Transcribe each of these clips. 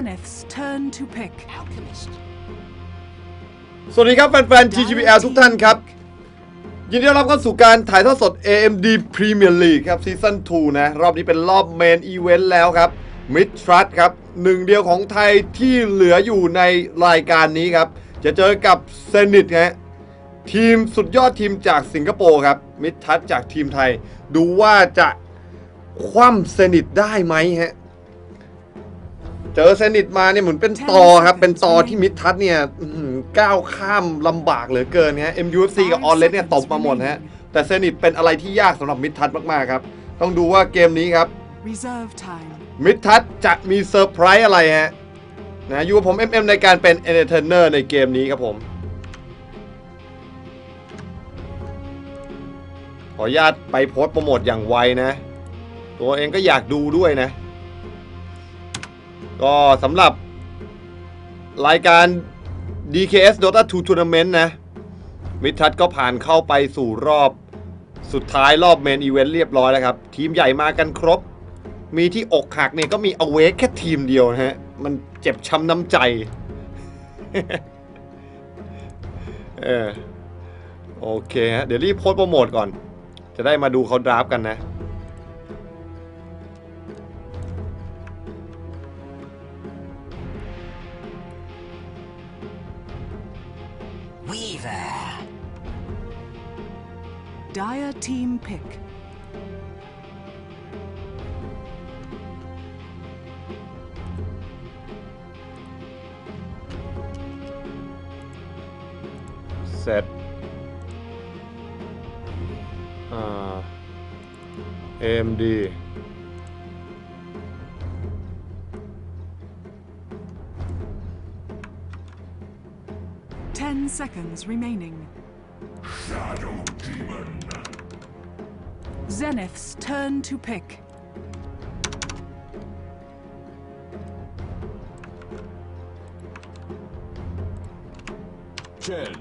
Zenith's turn to pick. Alchemist. สวัสดีครับ แฟนๆ TGBL ทุกท่านครับ ยินดีต้อนรับเข้าสู่การถ่ายทอดสด AMD Premier League ครับซีซั่น2นะ รอบนี้เป็นรอบเมนอีเวนต์แล้วครับ Mid Trust ครับหนึ่งเดียวของไทยที่เหลืออยู่ในรายการนี้ครับ จะเจอกับเซนิตฮะทีมสุดยอดทีมจากสิงคโปร์ครับ Mid Trust จากทีมไทย ดูว่าจะคว่ำเซนิตได้ไหมฮะ เจอเซนิตมาเนี่ยเหมือนเป็นตอครับ เป็นตอที่มิดทัศน์เนี่ยอื้อหือก้าวข้ามลำบากเหลือเกินฮะ MUFC กับออนเลสเนี่ยตบมาหมดฮะ แต่เซนิตเป็นอะไรที่ยากสำหรับมิดทัศน์มากๆครับ ต้องดูว่าเกมนี้ครับ Reserve time. มิดทัศน์จะมีเซอร์ไพรส์อะไรฮะนะอยู่กับผม MM ในการเป็น Entertainer ในเกมนี้ครับผมขออนุญาตไปโพสต์โปรโมทอย่างไวนะ ตัวเองก็อยากดูด้วยนะ ก็สำหรับรายการ DKS Dota 2 Tournament นะ มิทัศก็ผ่านเข้าไปสู่รอบสุดท้ายรอบเมนอีเวนต์เรียบร้อยแล้วครับ ทีมใหญ่มากันครบ มีที่อกหักเนี่ยก็มีอเวกแค่ทีมเดียวนะฮะ มันเจ็บช้ำน้ำใจ เออ โอเคฮะ เดี๋ยวรีบโพสโปรโมทก่อน จะได้มาดูเขาดราฟกันนะ Weaver. Dire team pick. set uh, อ่า AMD seconds remaining. Zenith's turn to pick. Chen.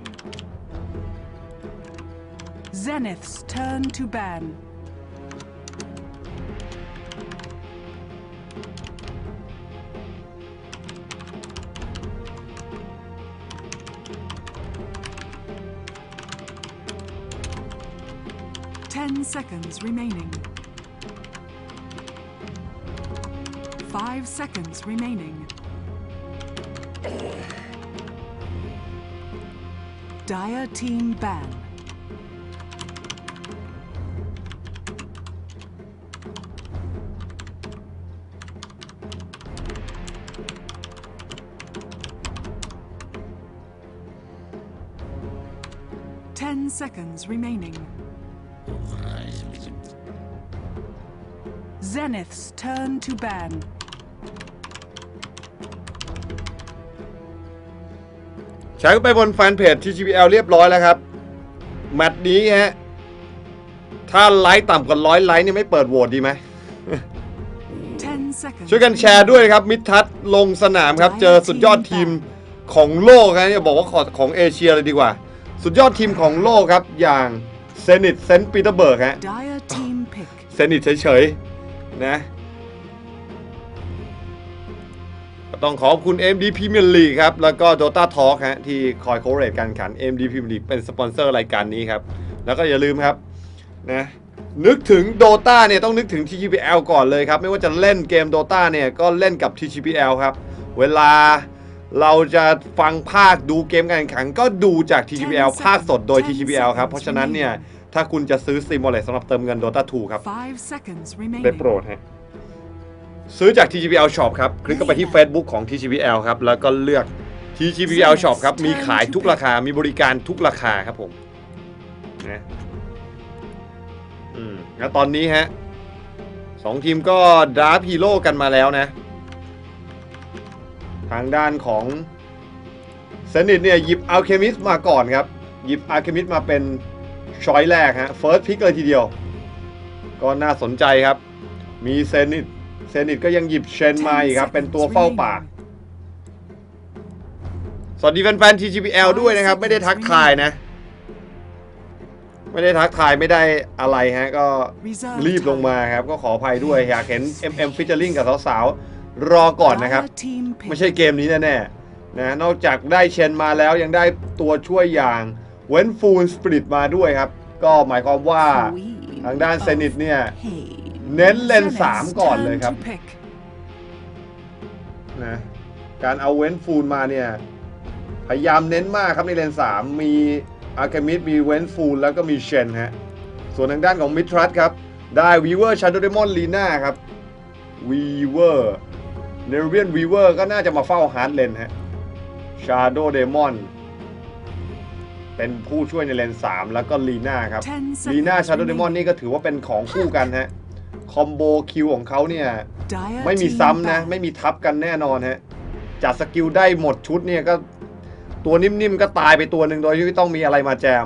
Zenith's turn to ban. Seconds remaining. Five seconds remaining. Dire team ban. Ten seconds remaining. Zenith's turn to ban. ใช้ไปบนแฟนเพจ TGPL เรียบร้อยแล้วครับ แมตช์นี้ฮะ ถ้าไลค์ต่ำกว่าร้อยไลค์เนี่ยไม่เปิดโหวตดีไหม Ten seconds. ช่วยกันแชร์ด้วยนะครับ มิดทัศน์ลงสนามครับ เจอสุดยอดทีมของโลกนะเนี่ยบอกว่าขอของเอเชียเลยดีกว่า สุดยอดทีมของโลกครับ อย่างเซนิตเซนต์ปีเตอร์เบิร์กฮะ Dire team pick. เซนิตเฉยๆ นะ ก็ต้องขอบคุณ MD Premier League ครับ แล้วก็ Dota Talk ฮะที่คอยโคเรตการแข่งขัน MD Premier League เป็นสปอนเซอร์รายการนี้ครับ แล้วก็อย่าลืมครับนะนึกถึง Dota เนี่ยต้องนึกถึง TGPL ก่อนเลยครับ ไม่ว่าจะเล่นเกม Dota เนี่ยก็เล่นกับ TGPL ครับ เวลาเราจะฟังภาคดูเกมการแข่งขันก็ดูจาก TGPL ภาคสดโดย TGPL ครับ เพราะฉะนั้นเนี่ย ถ้าคุณจะซื้อ Steam Wallet สำหรับเติมเงิน Dota 2 ครับ Five seconds ได้โปร remaining. ดฮะซื้อจาก TGPL Shop ครับ คลิกเข้าไปที่ Facebook ของ TGPL ครับ แล้วก็เลือก TGPL Shop ครับ มีขายทุกราคา มีบริการทุกราคาครับผมนะอืมแล้วตอนนี้ฮะสองทีมก็ดราฟฮีโร่กันมาแล้วนะ ทางด้านของเซนิตเนี่ยหยิบอัลเคมิสมาก่อนครับ หยิบอัลเคมิสมาเป็น ช้อยแรกฮะเฟิร์สพิกเลยทีเดียว ก็น่าสนใจครับ มีเซนิตเซนิตก็ยังหยิบเชนมาอีกครับ เป็นตัวเฝ้าป่า สวัสดีแฟนๆ TGPL ด้วยนะครับ ไม่ได้ทักทายนะ ไม่ได้ทักทายไม่ได้อะไรฮะ ก็รีบลงมาครับ ก็ขออภัยด้วย อยากเห็น MM featuring กับสาวรอก่อนนะครับ Dire team ไม่ pick. ใช่เกมนี้แน่ๆนะนอกจากได้เชนมาแล้วยังได้ตัวช่วยอย่าง เว้นฟูลสปริตมาด้วยครับ ก็หมายความว่า Queen ทางด้าน of เซนิตเนี่ย Hades. เน้นเลน Zenith's สามก่อนเลยครับ turn to pick. นะการเอาเว้นฟูลมาเนี่ย พยายามเน้นมากครับในเลนสามมีอาร์เคมิดมีเว้นฟูลแล้วก็มีเชนฮะส่วนทางด้านของมิทรัสครับ ได้วีเวอร์ชาโดเดมอนลีน่าครับวีเวอร์เนเวียนวีเวอร์ก็น่าจะมาเฝ้าฮาร์ดเลนฮะชาโดเดมอน เป็นผู้ช่วยในเลน 3 แล้วก็ลีน่าครับ10ลีน่า seconds ชาโดเดมอน remaining. นี่ก็ถือว่าเป็นของคู่กันฮะ คอมโบคิวของเขาเนี่ย Dire ไม่มี team ซ้ำนะ back. ไม่มีทับกันแน่นอนฮะ จัดสกิลได้หมดชุดเนี่ยก็ตัวนิ่มๆก็ตายไปตัวหนึ่งโดยที่ไม่ต้องมีอะไรมาแจม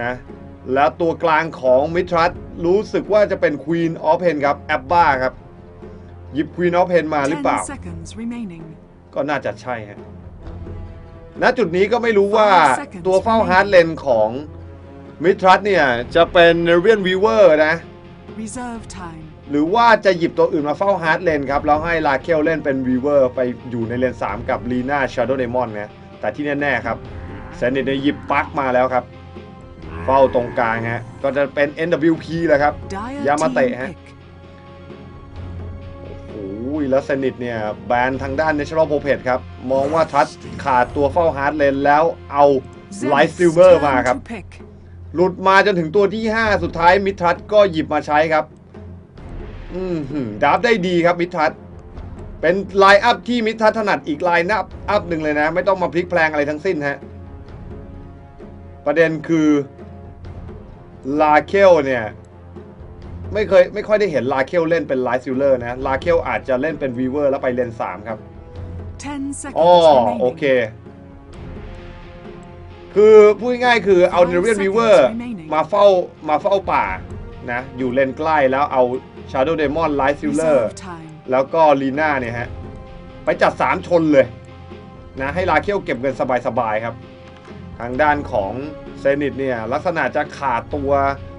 นะ แล้วตัวกลางของมิทรัสรู้สึกว่าจะเป็นควีนออฟเพนครับแอบบ้าครับหยิบควีนออฟเพนมาหรือเปล่า10 seconds remaining. ก็น่าจะใช่ฮะ ณจุดนี้ก็ไม่รู้ว่า Five seconds ตัวเฝ้าฮาร์ดเลนของมิทรัสเนี่ยจะเป็นเนเวียนวีเวอร์นะ Reserve time. หรือว่าจะหยิบตัวอื่นมาเฝ้าฮาร์ดเลนครับ แล้วให้ลาเคลเล่นเป็นวีเวอร์ไปอยู่ในเลน 3 กับลีน่าชาร์โดเดมอนนะแต่ที่แน่ ๆ ครับแซนดิสเนี่ยหยิบปลั๊กมาแล้วครับ เฝ้าตรงกลางฮะก็จะเป็น NWP แหละครับ Dire ยามา team เตะฮะ pick. โอ้ ยแล้วเซนิตเนี่ยแบนทางด้าน National p o p e t ครับ มองว่าทัชขาดตัวเฝ้าฮาร์ดเลนแล้วเอาไลท์ Zenith's ซิลเวอร์ turn มาครับ to pick. หลุดมาจนถึงตัวที่ 5 สุดท้ายมิทรัสก็หยิบมาใช้ครับ อืมหืมดับได้ดีครับมิทรัสเป็นไลน์อัพที่มิทรัสถนัดอีกไลน์อัพอัพหนึ่งเลยนะ ไม่ต้องมาพลิกแพลงอะไรทั้งสิ้นฮะ ประเด็นคือลาเคลเนี่ย ไม่เคยไม่ค่อยได้เห็นลาเคลเล่นเป็นไลท์ซิลเลอร์นะลาเคลอาจจะเล่นเป็นวีเวอร์แล้วไปเลน3ครับ10 seconds อ๋อ remaining. โอเค คือพูดง่ายๆคือเอาเนเรียน Five วีเวอร์ seconds remaining มาเฝ้ามาเฝ้าป่านะอยู่เลนใกล้แล้วเอา Shadow Demon Light Silver Reserve time. แล้วก็ลีน่าเนี่ยฮะ ไปจัด 3 ชนเลยนะให้ลาเคียวเก็บเงินสบาย ๆ ครับ ทางด้านของเซนิตเนี่ย ลักษณะจะขาดตัวเอ่อ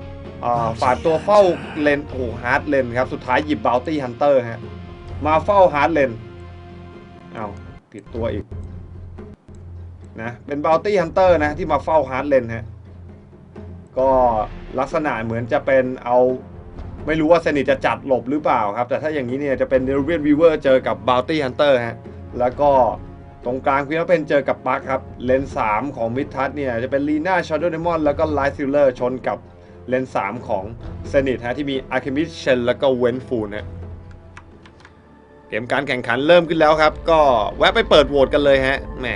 ฝาดตัวเฝ้าเลนโอ้ฮาร์ดเลนครับ สุดท้ายหยิบบ o ลตี้ฮันเตอร์ฮะ มาเฝ้าฮาร์ดเลนเอาผิดตัวอีกนะ เป็น b o ลตี้ฮันเตอร์นะที่มาเฝ้าฮาร์ดเลนฮะ ก็ลักษณะเหมือนจะเป็นเอาไม่รู้ว่าเซนิตจะจัดหลบหรือเปล่าครับ แต่ถ้าอย่างนี้เนี่ยจะเป็นเดลเวียนวีเวอร์เจอกับ b o ลตี้ฮันเตอร์ฮะ แล้วก็ตรงกลางคุณเป็นเจอกับปักครับ เลน3ของมิดทัศเนี่ยจะเป็นลีน่าชาร์โดเดมอนแล้วก็ไลท์ซิลเลอร์ชนกับ เลน3ของเซนิตฮะที่มีอาร์เคมิสเชนแล้วก็เวนฟูลนะเกมการแข่งขันเริ่มขึ้นแล้วครับ ก็แวะไปเปิดโหวตกันเลยฮะแหม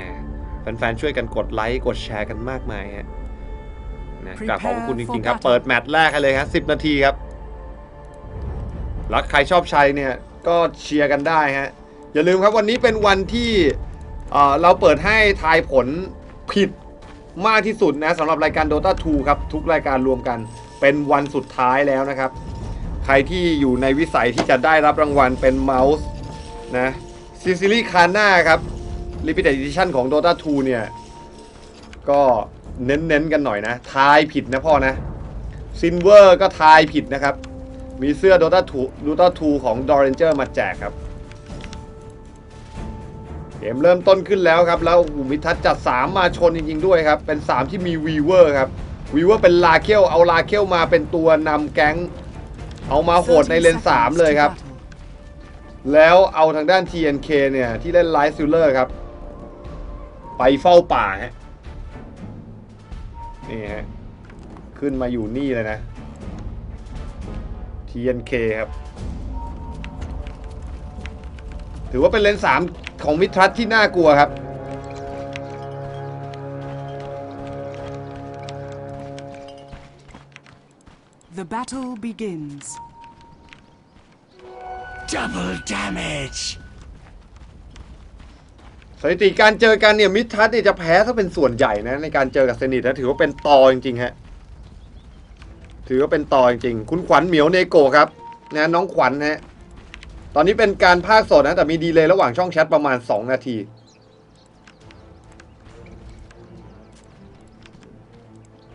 แฟนๆช่วยกันกดไลค์กดแชร์กันมากมายฮะนะกราบขอบคุณจริงๆครับ เปิดแมตช์แรกให้เลยครับ10นาทีครับแล้วใครชอบชัยเนี่ยก็เชียร์กันได้ฮะอย่าลืมครับวันนี้เป็นวันที่เอ่อเราเปิดให้ทายผลผิด มากที่สุดนะสำหรับรายการ Dota 2 ครับ ทุกรายการรวมกันเป็นวันสุดท้ายแล้วนะครับ ใครที่อยู่ในวิสัยที่จะได้รับรางวัลเป็นเมาส์นะซิซิลี่คาน่าครับ Limited Edition ของ Dota 2 เนี่ย ก็เน้นๆกันหน่อยนะ ทายผิดนะพ่อนะซินเวอร์ก็ทายผิดนะครับ มีเสื้อ Dota 2 Dota 2 ของ d o r a n g e r มาแจกครับ มเริ่มต้นขึ้นแล้วครับ แล้วอูมิทัศน์จัด 3 มาชนจริงๆด้วยครับ เป็น 3 ที่มีวีเวอร์ครับวีเวอร์เป็นลาเคลเอาลาเคลมาเป็นตัวนำแก๊ง เอามาโหดในเลน 3 เลยครับ แล้วเอาทางด้าน TNK เนี่ย ที่เล่นไลท์ซิลเลอร์ครับ ไปเฝ้าป่าฮะนี่ฮะ ขึ้นมาอยู่นี่เลยนะ TNK ครับ ถือว่าเป็นเลนส์3 ของมิทรัสที่น่ากลัวครับ The battle begins. Double damage. สถิติการเจอกันเนี่ยมิทรัสเนี่ยจะแพ้ถ้าเป็นส่วนใหญ่นะในการเจอกับเซนิตนะถือว่าเป็นตอจริงๆฮะถือว่าเป็นตอจริงๆคุณขวัญเหมียวเนโกะครับนะน้องขวัญฮะ ตอนนี้เป็นการภาคสดนะ แต่มีดีเลย์ระหว่างช่องแชทประมาณ 2 นาที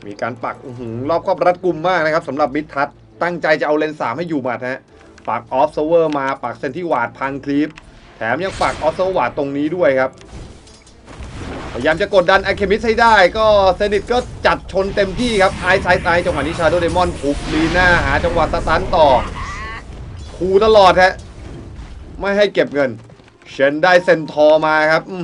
มีการปักหือรอบครอบรัดกุมมากนะครับสำหรับมิดทัศตั้งใจจะเอาเลนสามให้อยู่หมัดฮะปักออฟเซเวอร์มาปักเซนติวาดพังคลิป แถมยังฝากออสวาดตรงนี้ด้วยครับ พยายามจะกดดันอะเคมิสให้ได้ ก็เซนิตก็จัดชนเต็มที่ครับไอซ์ไซส์ไซส์จังหวะนี้ชาโดเดมอนผูกลีน่าหาจังหวะสตันต่อคูตลอดฮะ ไม่ให้เก็บเงินเชนได้เซนทอมาครับ อื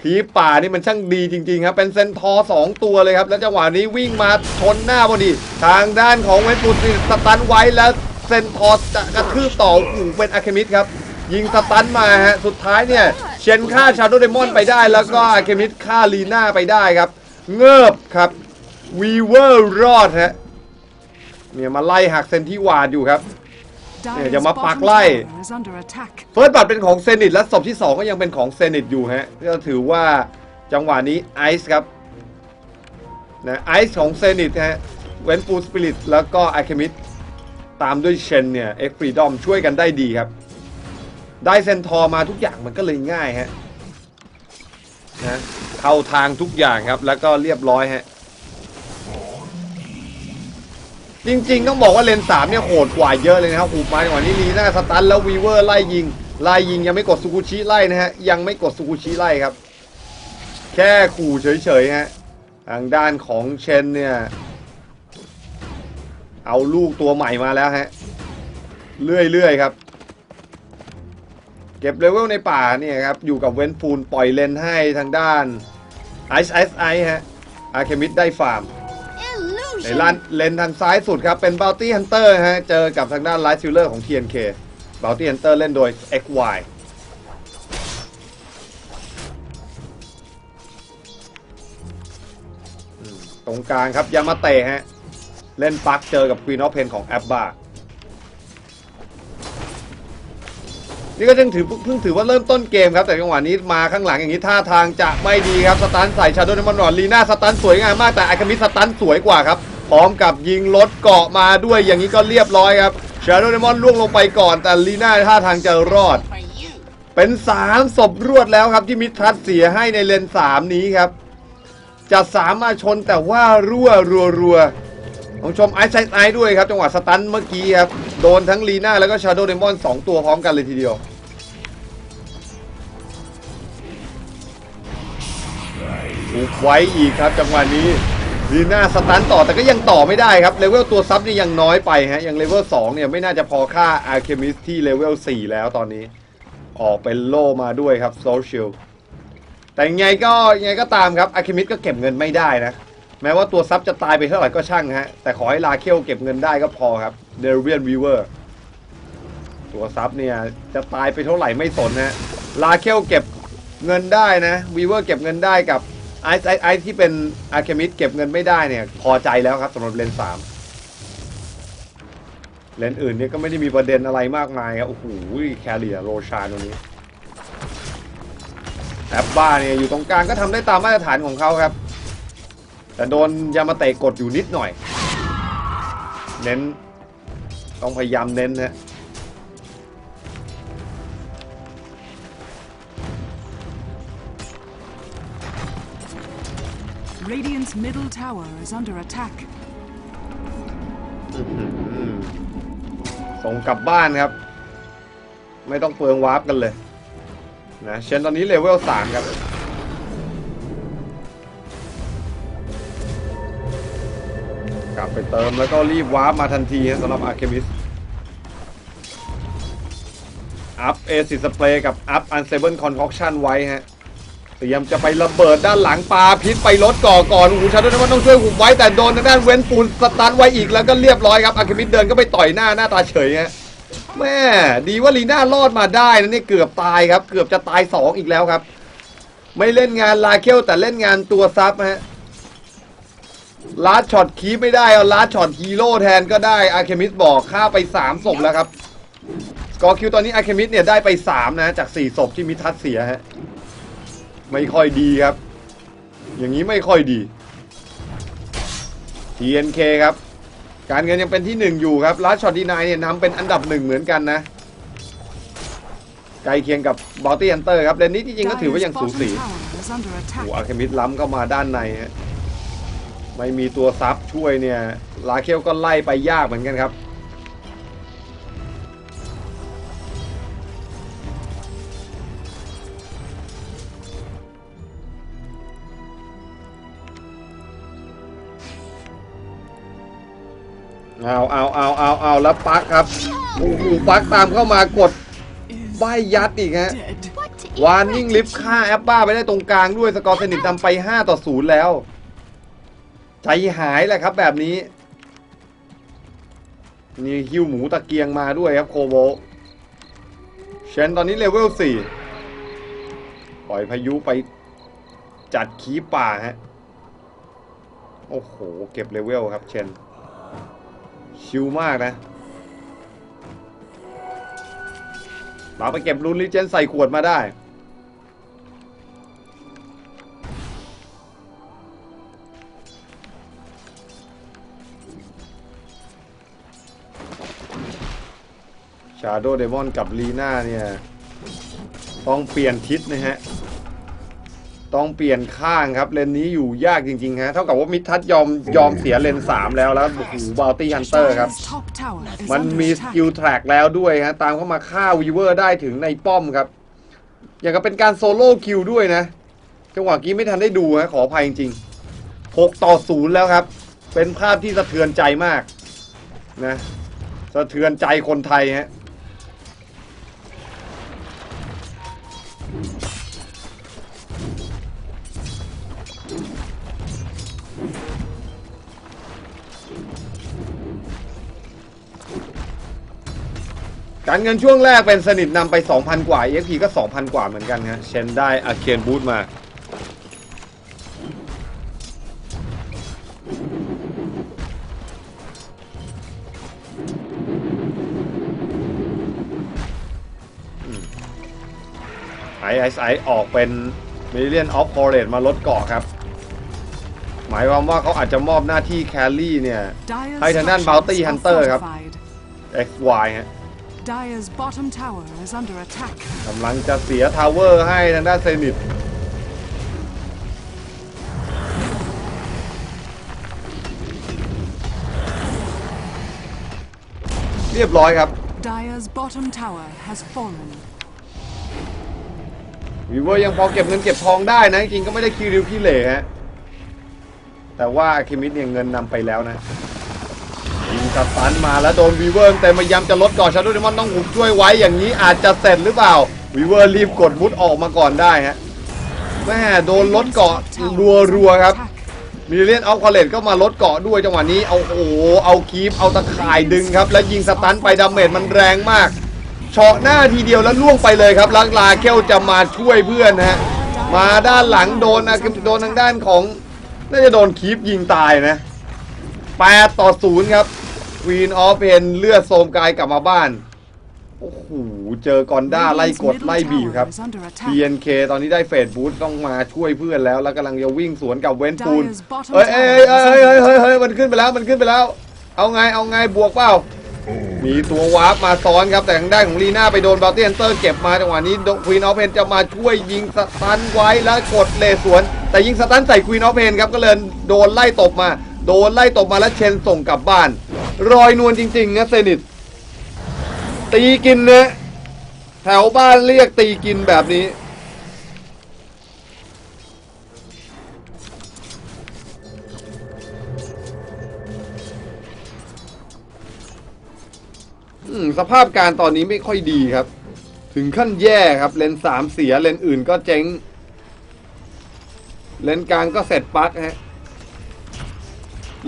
ผีป่านี่มันช่างดีจริงๆครับ เป็นเซนทอสองตัวเลยครับ แล้วจังหวะนี้วิ่งมาชนหน้าพอดี ทางด้านของเวนปูสสตันไว้แล้วเซนทอจะกระทืบต่ออ้โหเป็นอะเคมิสครับยิงสตันมาฮะ สุดท้ายเนี่ยเชนฆ่าชาโดเดมอนไปได้ แล้วก็อะเคมิสฆ่าลีน่าไปได้ครับ เงิบครับวีเวอร์รอดฮะเนี่ยมาไล่หักเซนที่วาดอยู่ครับ Dire's giờ mà bottom phạt lay. tower is under attack. เฟิร์สบัตเป็นของเซนิตและศพที่ 2 ก็ยังเป็นของเซนิตอยู่ฮะก็ถือว่าจังหวะนี้ไอซ์ครับนะไอซ์ของเซนิตฮะเวนฟูสปิริตแล้วก็อะเคมิดตามด้วยเชนเนี่ยเอ็กฟรีดอมช่วยกันได้ดีครับ ได้เซนทอร์มาทุกอย่างมันก็เลยง่ายฮะนะเข้าทางทุกอย่างครับแล้วก็เรียบร้อยฮะ จริง ๆ ต้องบอกว่าเลนสามเนี่ยโหดกว่าเยอะเลยนะครับหูมาจังหวะนี้ลีน่าสตันแล้ววีเวอร์ไล่ยิงไล่ยิงยังไม่กดซูกุชิไล่นะฮะยังไม่กดซูกุชิไล่ครับ แค่ขู่เฉยๆฮะทางด้านของเชนเนี่ยเอาลูกตัวใหม่มาแล้วฮะเรื่อยๆครับ เก็บเลเวลในป่าเนี่ยครับอยู่กับเวนฟูลปล่อยเลนให้ทางด้านไอซ์ไอซ์ไอฮะอาเคมิดได้ฟาร์ม ในลานเลนทางซ้ายสุดครับ เป็น Bounty Hunter ฮะ เจอกับทางด้าน Light Silver ของ TNK Bounty Hunter เล่นโดย XY ตรงกลางครับ ยามาเตะฮะ เล่นปักเจอกับ Queen of Pen ของ a b b a นี่ก็ยังถือเพิ่งถือว่าเริ่มต้นเกมครับ แต่จังหวะนี้มาข้างหลังอย่างนี้ท่าทางจะไม่ดีครับ สตันใส่ชาโดว์นมอนหนอนลีน่าสตันสวยงามมากแต่ไอคามิสตันสวยกว่าครับ พร้อมกับยิงรถเกาะมาด้วยอย่างนี้ก็เรียบร้อยครับชาโดว์นมอนล่วงลงไปก่อน แต่ลีน่าท่าทางจะรอด เป็นสามศพรวดแล้วครับที่มิทัศเสียให้ในเลนสามนี้ครับ จะสามมาชนแต่ว่ารั่วรัวรัวๆต้องชมไอซ์ไซส์ไอด้วยครับ จังหวะสตันเมื่อกี้ครับ โดนทั้งลีน่าแล้วก็ชาโดเดมอนสองตัวพร้อมกันเลยทีเดียวถูกไว้อีกครับจังหวะนี้ ลีน่าสตันต่อแต่ก็ยังต่อไม่ได้ครับเลเวลตัวซับนี่ยังน้อยไปฮะยังเลเวล2เนี่ยไม่น่าจะพอค่าอาร์เคมิสที่เลเวล4แล้วตอนนี้ ออกเป็นโล่มาด้วยครับโซเชียลแต่ยังไงก็ยังไงก็ตามครับอาร์เคมิสก็เก็บเงินไม่ได้นะ แม้ว่าตัวซับจะตายไปเท่าไหร่ก็ช่างฮะแต่ขอให้ลาเคลเก็บเงินได้ก็พอครับเดรเวียนวีเวอร์ตัวซับเนี่ยจะตายไปเท่าไหร่ไม่สนนะลาเคลเก็บเงินได้นะวีเวอร์เก็บเงินได้กับ ไอซ์ไอซ์ไอซ์ที่เป็นอาร์เคมิสเก็บเงินไม่ได้เนี่ย พอใจแล้วครับสำหรับเลนสามเลนอื่นเนี่ยก็ไม่ได้มีประเด็นอะไรมากมายครับโอ้โหแคริเอร์โรชานตรงนี้แอปบ้าเนี่ยอยู่ตรงกลางก็ทำได้ตามมาตรฐานของเขาครับ แต่โดนยามาเตะกดอยู่นิดหน่อย เน้นต้องพยายามเน้นนะ Radiant's middle tower is under attack. ส่งกลับบ้านครับ ไม่ต้องเปลืองวาร์ปกันเลย นะเชนตอนนี้เลเวลสามครับ กลับไปเติมแล้วก็รีบวาร์ปมาทันทีนะสำหรับอาร์เคมิสอัพเอซิสเปรย์กับอัพอันเซเบิลคอนคอคชั่นไว้ฮะ เตรียมจะไประเบิดด้านหลังปลาพิษไปรถก่อก่อนโอ้โหชาโดว์มันต้องช่วยหุบไว้แต่โดนทางด้านเว้นปูนสตันไว้อีกแล้วก็เรียบร้อยครับอาร์เคมิดเดินก็ไปต่อยหน้าหน้าตาเฉยฮะแม่ดีว่าลีน่ารอดมาได้นะนี่เกือบตายครับ เกือบจะตายสองอีกแล้วครับ ไม่เล่นงานลาเคลแต่เล่นงานตัวซับฮะลาดช็อตคีไม่ได้เอาลาดช็อตฮีโร่แทนก็ได้อาเคมิสบอกฆ่าไปสามศพแล้วครับกอคิวตอนนี้อาเคมิสเนี่ยได้ไปสามนะจากสี่ศพที่มิทัศเสียฮะ ไม่ค่อยดีครับ อย่างนี้ไม่ค่อยดี TNK ครับ การเงินยังเป็นที่หนึ่งอยู่ครับลัสช็อตดีนายเนี่ยนำเป็นอันดับหนึ่งเหมือนกันนะใกล้เคียงกับบอลตี้ n นเตอร์ครับเลนนี้จริงๆก็ถือว่ายังสูสีโอ้อาร์เคมิดล้ำเข้ามาด้านในฮะไม่มีตัวซับช่วยเนี่ยลาเคลก็ไล่ไปยากเหมือนกันครับ เอาเอาเอาเอาเอาแล้วปักครับโอ้โหปักตามเข้ามากดใบยัดอีกฮะวานนิ่งลิฟฆ่าแอปบ้าไปได้ตรงกลางด้วยสกอร์เซนิตนำไป 5 ต่อ 0 แล้ว ใจหายแหละครับแบบนี้ นี่ฮิวหมูตะเกียงมาด้วยครับโคโบเชนตอนนี้เลเวล 4 ปล่อยพายุไปจัดขีป่าฮะ โอ้โห เก็บเลเวลครับเชน ชิวมากนะเราไปเก็บรูนลิเจนใส่ขวดมาได้ชาโดเดมอนกับลีน่าเนี่ย ต้องเปลี่ยนทิศนะฮะ ต้องเปลี่ยนข้างครับ เลนนี้อยู่ยากจริงๆฮะ เท่ากับว่ามิทัศยอมยอมเสียเลน 3 แล้วแล้วโอ้โหบาลตี้ฮันเตอร์ครับ มันมีสกิลแทร็กแล้วด้วยฮะ ตามเข้ามาฆ่าวีเวอร์ได้ถึงในป้อมครับ อย่างกับเป็นการโซโล่คิวด้วยนะ จังหวะกี้ไม่ทันได้ดูฮะ ขออภัยจริงๆ 6 ต่อ 0 แล้วครับ เป็นภาพที่สะเทือนใจมากนะ สะเทือนใจคนไทยฮะ การเงินช่วงแรกเป็นสนิทนำไป 2,000 กว่า EXP ก็ 2,000 กว่าเหมือนกันฮะเชนได้อาเคียนบูทมาไอไอไอออกเป็นมิเลียนออฟคอร์เรตมาลดเกาะครับ หมายความว่าเขาอาจจะมอบหน้าที่แคลรี่เนี่ย ให้ทางด้าน structures Bounty are Hunter ครับ XY ฮะ Dire's bottom tower is under attack. กำลังจะเสียทาวเวอร์ให้ทางด้านเซนิตเรียบร้อยครับ Dire's bottom tower has fallen. วีเวอร์ยังพอเก็บเงินเก็บทองได้นะ จริงๆก็ไม่ได้คิวริวขี้เหร่ฮะแต่ว่าเคมิดเนี่ยเงินนำไปแล้วนะ ยิงสตันมาแล้วโดนวีเวอร์เต็มพยายามจะลดก่อนชาร์ดเดมอนต้องหุบช่วยไว้อย่างนี้อาจจะเสร็จหรือเปล่าวีเวอร์รีบกดมุดออกมาก่อนได้ฮะแม่โดนลดเกาะรัวๆครับมิเลียนเอาคอเลตก็มาลดเกาะด้วยจังหวะนี้เอาโอ้โหเอาคีปเอาตะข่ายดึงครับ แล้วยิงสตันไปดาเมจมันแรงมากเฉาะหน้าทีเดียวแล้วล่วงไปเลยครับลังลาเคลจะมาช่วยเพื่อนฮะมาด้านหลังโดนนะโดนทางด้านของน่าจะโดนคีปยิงตายนะ8ต่อ0ครับ ควีนออฟเพนเลือดโทรมกายกลับมาบ้าน โอ้โห เจอกอนด้าไล่ Radiant's กด middle ไล่บีบครับ tower is under attack. BNK ตอนนี้ได้เฟดบูทต้องมาช่วยเพื่อนแล้ว แล้วกำลังจะวิ่งสวนกับเวนปูน Dire's bottom เอ้ยเอ้ย tower เอ้ is ยเอ้ย under เฮ้ย attack. เฮ้ยมันขึ้นไปแล้วมันขึ้นไปแล้ว เอาไงเอาไงบวกเปล่ามีตัววาร์ปมาซ้อนครับ แต่ทางด้านของลีน่าไปโดนบัลเตียนเตอร์เก็บมาจังหวะนี้ควีนออฟเพนจะมาช่วยยิงสตันไว้แล้วกดเลสวน แต่ยิงสตันใส่ควีนออฟเพนครับก็เลยโดนไล่ตบมา โดนไล่ตบมาแล้วเชนส่งกลับบ้าน รอยนวลจริงๆนะเซนิตตีกินนะแถวบ้านเรียกตีกินแบบนี้ สภาพการตอนนี้ไม่ค่อยดีครับ ถึงขั้นแย่ครับ เลนสามเสีย เลนอื่นก็เจ๊ง เลนกลางก็เสร็จปลั๊กฮะ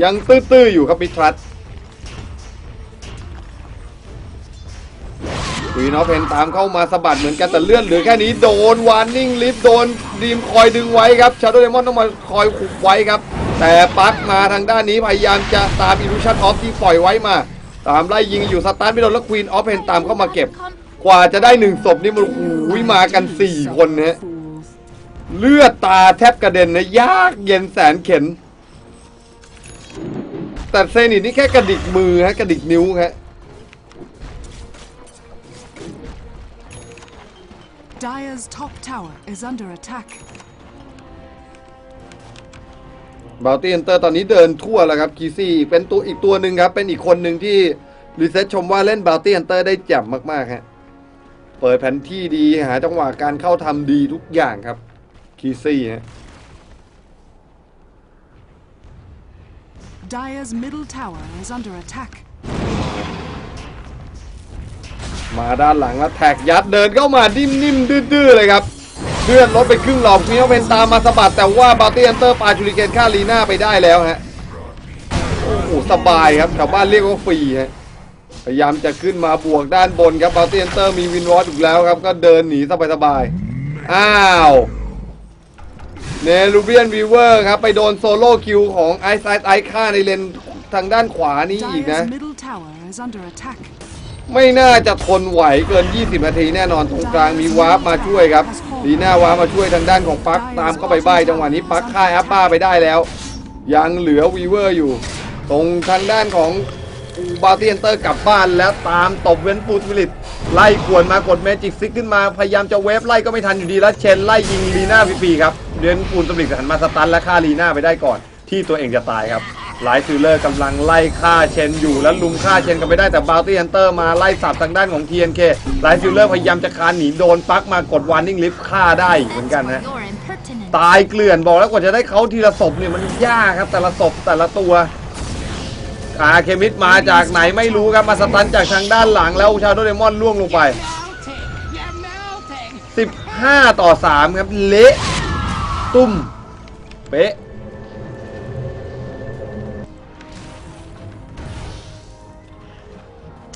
ยังตื้อๆอยู่ครับพิทรัต คุยนอเพนตามเข้ามาสะบัดเหมือนกันแต่เลื่อนเหลือแค่นี้โดนวานนิ่งลิฟโดนดีมคอยดึงไว้ครับชาโดเดมอนต้องมาคอยขุบไว้ครับ แต่ปั๊กมาทางด้านนี้พยายามจะตามอิลูชันออฟที่ปล่อยไว้มา ตามไล่ยิงอยู่สตาร์ทไม่โดนแล้วควีนออฟเพนตามเข้ามาเก็บ กว่าจะได้หนึ่งศพนี่มันโอ้ยมากันสี่คนนะฮะเลือดตาแทบกระเด็นนะยากเย็นแสนเข็น แต่เซนิตนี่แค่กระดิกมือฮะกระดิกนิ้วฮะ Dire's top tower is under attack. บา u ตี้ h อนเตอร์ตอนนี้เดินทั่วแล้วครับคีซี่เป็นตัวอีกตัวหนึ่งครับ เป็นอีกคนหนึ่งที่รีเซ็ตชมว่าเล่นบา u ตี้ h อนเตอร์ได้แจ่มมากๆฮะเปิดแผนที่ดีหาจังหวะการเข้าทำดีทุกอย่างครับคีซี่ฮะ Dire's middle tower is under attack. มาด้านหลังแล้วแท็กยัดเดินเข้ามานิ่มๆดื้อๆเลยครับเลื่อนรถไปครึ่งหลอกมีเอาเป็นตามมาสะบัดแต่ว่าบาร์ตี้อันเตอร์ปาชูริเกนฆ่าลีน่าไปได้แล้วฮะโอ้โหสบายครับชาวบ้านเรียกว่าฟรีฮะพยายามจะขึ้นมาบวกด้านบนครับบาร์ตี้อันเตอร์มีวินวอตอีกแล้วครับ ก็เดินหนีสบายๆอ้าวเนลูเบียนวีเวอร์ครับ ไปโดนโซโล่คิวของไอซ์ไอซ์ไอฆ่าในเลนทางด้านขวานี้อีกนะ ไม่น่าจะทนไหวเกิน 20 นาทีแน่นอนตรงกลางมีวาร์ปมาช่วยครับดีน่าวาร์ปมาช่วยทางด้านของปักตามเข้าไปบ้ายจังหวะนี้ปักฆ่าแอปป้าไปได้แล้ว ยังเหลือวีเวอร์อยู่ ตรงทางด้านของบาร์เตียนเตอร์กลับบ้านแล้วตามตบเว้นฟูสวิลิตไล่กวนมากดเมจิกซิกขึ้นมาพยายามจะเวฟไล่ก็ไม่ทันอยู่ดีแล้วเชนไล่ยิงลีน่าฟรีๆครับเดนฟูนสวิลิตหันมาสตันและฆ่าลีน่าไปได้ก่อน ที่ตัวเองจะตายครับ หลายซิลเลอร์กำลังไล่ฆ่าเชนอยู่แล้วลุมฆ่าเชนกันไปได้แต่บาร์ตี้ฮันเตอร์มาไล่สับทางด้านของ TNK หลายซิลเลอร์พยายามจะคานหนีโดนปักมากดวานิ่งลิฟต์ฆ่าได้เหมือนกันฮะตายเกลื่อนบอกแล้วกว่าจะได้เขาทีละศพเนี่ยมันยากครับแต่ละศพแต่ละตัวอาเคมิดมาจากไหนไม่รู้ครับมาสตันจากทางด้านหลังแล้วชาโดเดมอนล่วงลงไป 15 ต่อ 3 ครับ เละ ตุ้ม เป๊ะ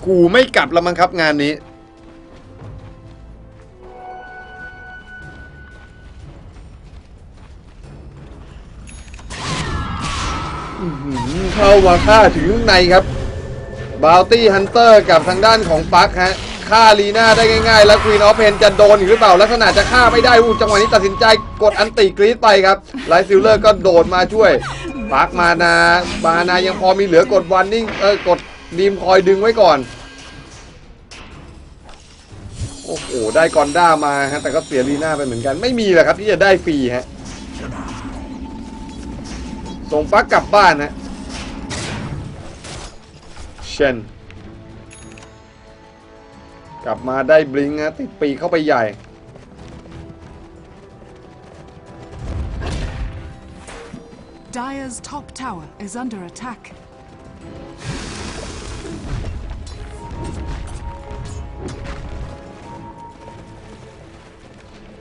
กูไม่กลับแล้วมั้งครับงานนี้ เข้ามาฆ่าถึงข้างในครับบาวตี้ฮันเตอร์กับทางด้านของปักฮะฆ่าลีน่าได้ง่ายๆ แล้วควีนออฟเพนจะโดนอีกหรือเปล่า ลักษณะจะฆ่าไม่ได้อู้จังหวะนี้ตัดสินใจกดอันติกรีดไปครับไลท์ซิลเลอร์ก็โดดมาช่วยปักมานามานายังพอมีเหลือกดวันนิ่งเออกด ดีมคอยดึงไว้ก่อน โอ้โห ได้กอนด้ามาฮะ แต่ก็เสียลีน่าไปเหมือนกัน ไม่มีแหละครับที่จะได้ฟรีฮะ ส่งปักกลับบ้านฮะ เชน กลับมาได้บลิงฮะติดปีเข้าไปใหญ่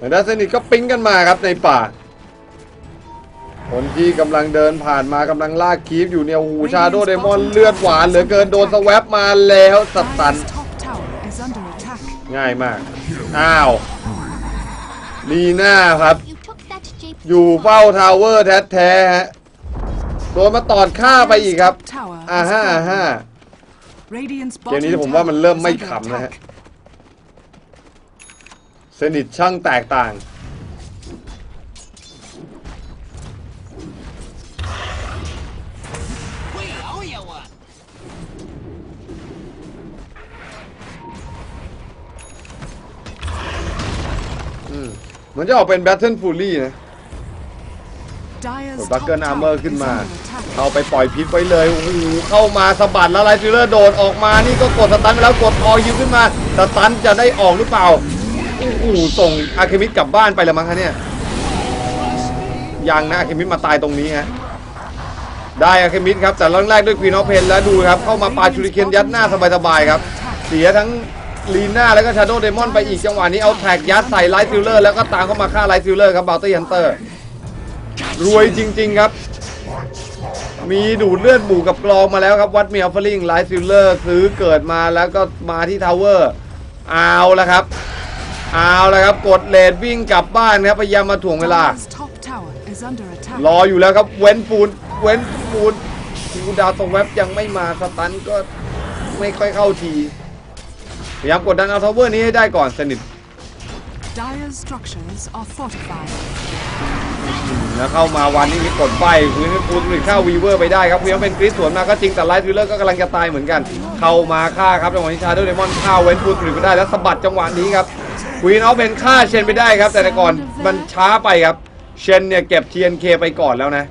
ทางด้านเซนิตก็ปิ๊งกันมาครับในป่า คนที่กำลังเดินผ่านมากำลังลากคีฟอยู่เนี่ยโอ้โหชาโดเดมอนเลือดหวานเหลือเกินโดนสแวปมาแล้วสตัน Dire's top tower is under attack. ง่ายมาก อ้าวลีน่าครับ You took that JP. อยู่เฝ้าทาวเวอร์แท้ๆฮะโดนมาตอดฆ่าไปอีกครับ Tower อ่า has ฮ่า fallen. ฮ่า Radiant's เกม bottom นี้ผมว่ามัน tower เริ่ม is ไม่ under ขำนะฮะ attack. สนิทช่างแตกต่าง We owe you one. เหมือนจะออกเป็นแบทเทิลฟูลี่นะ Dire's กดบัค top เกิลอาร์เมอ tower ร์ขึ้น is มา under attack. เอาไปปล่อยพิษไว้เลย โอ้โห เข้ามาสะบัดแล้วไลท์ซิลเลอร์โดดออกมา นี่ก็กดสตันไปแล้วกดออยิวขึ้นมา สตันจะได้ออกหรือเปล่าโอ้โหส่งอาเคมิดกลับบ้านไปแล้วมั้งคะเนี่ยยังนะอาเคมิดมาตายตรงนี้ฮะได้อาเคมิดครับแต่แรกด้วยควีนออฟเพนแล้วดูครับเข้ามาปาชูริเคนยัดหน้าสบายๆครับ เสียทั้งลีน่าแล้วก็ชาโดเดมอนไปอีกจังหวะนี้เอาแท็กยัดใส่ไลท์ซิลเลอร์แล้วก็ตามเข้ามาฆ่าไลท์ซิลเลอร์ครับบาลตี้ฮันเตอร์รวยจริง ๆ ครับ มีดูดเลือดบูกับกรองมาแล้วครับวัดเมียฟลิงไลท์ซิลเลอร์ซื้อเกิดมาแล้วก็มาที่ทาวเวอร์เอาละครับ เอาละครับกดเลดวิ่งกลับบ้านครับพยายามมาถ่วงเวลา Dire's top tower is under attack. รออยู่แล้วครับเว้นปูนเว้นปูนคิวดาวตรงเว็บยังไม่มาสตันก็ไม่ค่อยเข้าทีพยายามกดดันเอาทาวเวอร์นี้ให้ได้ก่อนสนิท Dire's structures are fortified. แล้วเข้ามาวันนี้มีกดใบพื้นให้ปูนหรือเข้าวีเวอร์ไปได้ครับเพียงเป็นกริสสวนมาก็จริงแต่ไลท์วิลเลอร์ก็กำลังจะตายเหมือนกัน เข้ามาฆ่าครับจังหวะนี้ชาโดว์เดมอนฆ่าเว้นปูนหรือไปได้แล้วสะบัดจังหวะนี้ครับ ควีนเอาเป็นฆ่าเชนไปได้ครับ แต่ก่อนมันช้าไปครับ เชนเนี่ยเก็บ TNK ไปก่อนแล้วนะ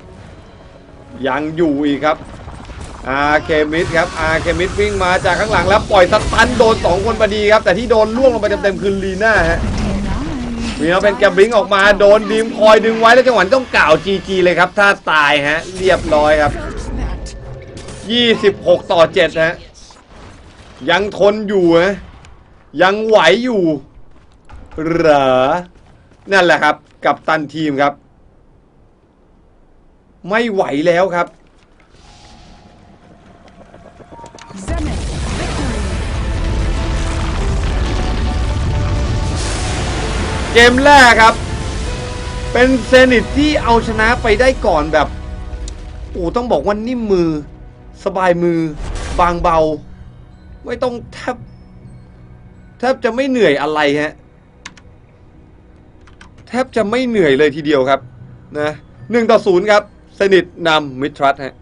ยังอยู่อีกครับอาเคมิดครับอาเคมิดวิ่งมาจากข้างหลังแล้วปล่อยสตันโดนสองคนพอดีครับ แต่ที่โดนล่วงลงไปเต็มๆคือลีน่าฮะวีนอเป็นแกบลิงออกมาโดนดีมคอยดึงไว้แล้วจังหวะต้องกล่าวจีจีเลยครับ ถ้าตายฮะ เรียบร้อยครับ 26 ต่อ 7 ฮะ ยังทนอยู่นะยังไหวอยู่ เหรอ นั่นแหละครับ กับตันทีมครับ ไม่ไหวแล้วครับ Zenith victory. เกมแรกครับ เป็นเซนิตที่เอาชนะไปได้ก่อนแบบโอ้ต้องบอกว่านิ่มมือ สบายมือ บางเบา ไม่ต้องแทบแทบจะไม่เหนื่อยอะไรฮะ แทบจะไม่เหนื่อยเลยทีเดียวครับนะหนึ่งต่อศูนย์ครับ สนิทนำมิตรทรัสฮะ